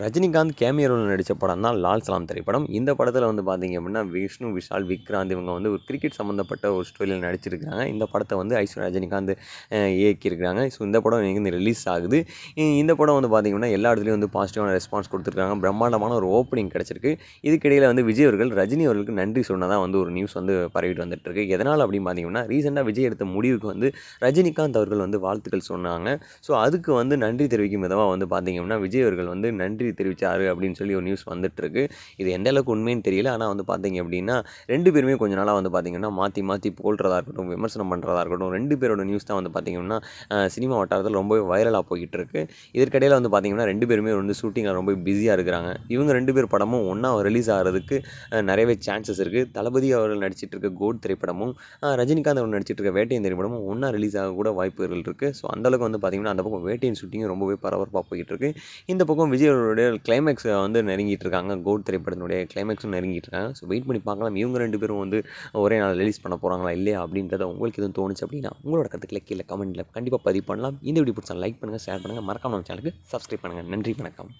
ரஜினிகாந்த் கேமியரோவில் நடித்த படம் தான் லால் சலாம் திரைப்படம். இந்த படத்தில் வந்து பார்த்தீங்க அப்படின்னா விஷ்ணு விஷால் விக்ராந்த் இவங்க வந்து ஒரு கிரிக்கெட் சம்மந்தப்பட்ட ஒரு ஸ்டோரியில் நடிச்சிருக்காங்க இந்த படத்தை வந்து ஐஸ்வர்யா ரஜினிகாந்த் இயக்கியிருக்காங்க ஸோ இந்த படம் இங்கே ரிலீஸ் ஆகுது. இந்த படம் வந்து பார்த்தீங்கன்னா எல்லா இடத்துலையும் வந்து பாசிட்டிவான ரெஸ்பான்ஸ் கொடுத்துருக்காங்க. பிரம்மாண்டமான ஒரு ஓப்பனிங் கிடச்சிருக்கு. இதுக்கிடையில் வந்து விஜய் அவர்கள் ரஜினி அவர்களுக்கு நன்றி சொன்னதாக வந்து ஒரு நியூஸ் வந்து பரவிட்டு வந்துட்டுருக்கு. எதனால் அப்படின்னு பார்த்தீங்கன்னா ரீசெண்டாக விஜய் எடுத்த முடிவுக்கு வந்து ரஜினிகாந்த் அவர்கள் வந்து வாழ்த்துக்கள் சொன்னாங்க. ஸோ அதுக்கு வந்து நன்றி தெரிவிக்கும் விதமாக வந்து பார்த்திங்கன்னா விஜய் அவர்கள் வந்து நன்றி தெரிவித்தார் அப்படின்னு சொல்லி ஒரு நியூஸ் வந்துட்டுருக்கு. இது எந்த அளவுக்கு உண்மைன்னு தெரியல. ஆனால் வந்து பார்த்தீங்க அப்படின்னா ரெண்டு பேருமே கொஞ்ச நாளாக வந்து பார்த்தீங்கன்னா மாற்றி மாற்றி போல்றதா இருக்கட்டும் விமர்சனம் பண்ணுறதா இருக்கட்டும் ரெண்டு பேரோட நியூஸ் தான் வந்து பார்த்தீங்கன்னா சினிமா வட்டாரத்தில் ரொம்பவே வைரலாக போய்கிட்டு இருக்கு இதற்கிடையில் வந்து பார்த்தீங்கன்னா ரெண்டு பேருமே வந்து ஷூட்டிங்கில் ரொம்ப பிஸியாக இருக்கிறாங்க. இவங்க ரெண்டு பேர் படமும் ஒன்றா ரிலீஸ் ஆகிறதுக்கு நிறையவே சான்சஸ் இருக்குது தளபதி அவர்கள் நடிச்சிட்டு இருக்க கோட் திரைப்படமும் ரஜினிகாந்த் அவர் நடிச்சிட்டு இருக்க வேட்டையின் திரைப்படமும் ஒன்றா ரிலீஸ் ஆக கூட வாய்ப்புகள் இருக்குது ஸோ அந்தளவுக்கு வந்து பார்த்தீங்கன்னா அந்த பக்கம் வேட்டையின் ஷூட்டிங்கும் ரொம்பவே பரபரப்பாக போய்கிட்டு இருக்கு இந்த பக்கம் விஜய் அவருடைய கிளைமேக்ஸ் வந்து நெருங்கிட்டு இருக்காங்க கோட் திரைப்படத்தினுடைய கிளைமேக்ஸும் நெருங்கிட்டு இருக்காங்க ஸோ வெயிட் பண்ணி பார்க்கலாம். இவங்க ரெண்டு பேரும் வந்து ஒரே நாள் ரிலீஸ் பண்ண போகிறாங்களா இல்லையா அப்படின்றத உங்களுக்கு எதுவும் தோணுச்சு அப்படின்னா உங்களோட கருத்துக்களை கீழே கமெண்ட்டில் கண்டிப்பாக பதிவு பண்ணலாம். இந்த வீடியோ பிடிச்சா லைக் பண்ணுங்கள் ஷேர் பண்ணுங்கள் மறக்காம நம்ம சேனலுக்கு சப்ஸ்கிரைப் பண்ணுங்கள் நன்றி வணக்கம்.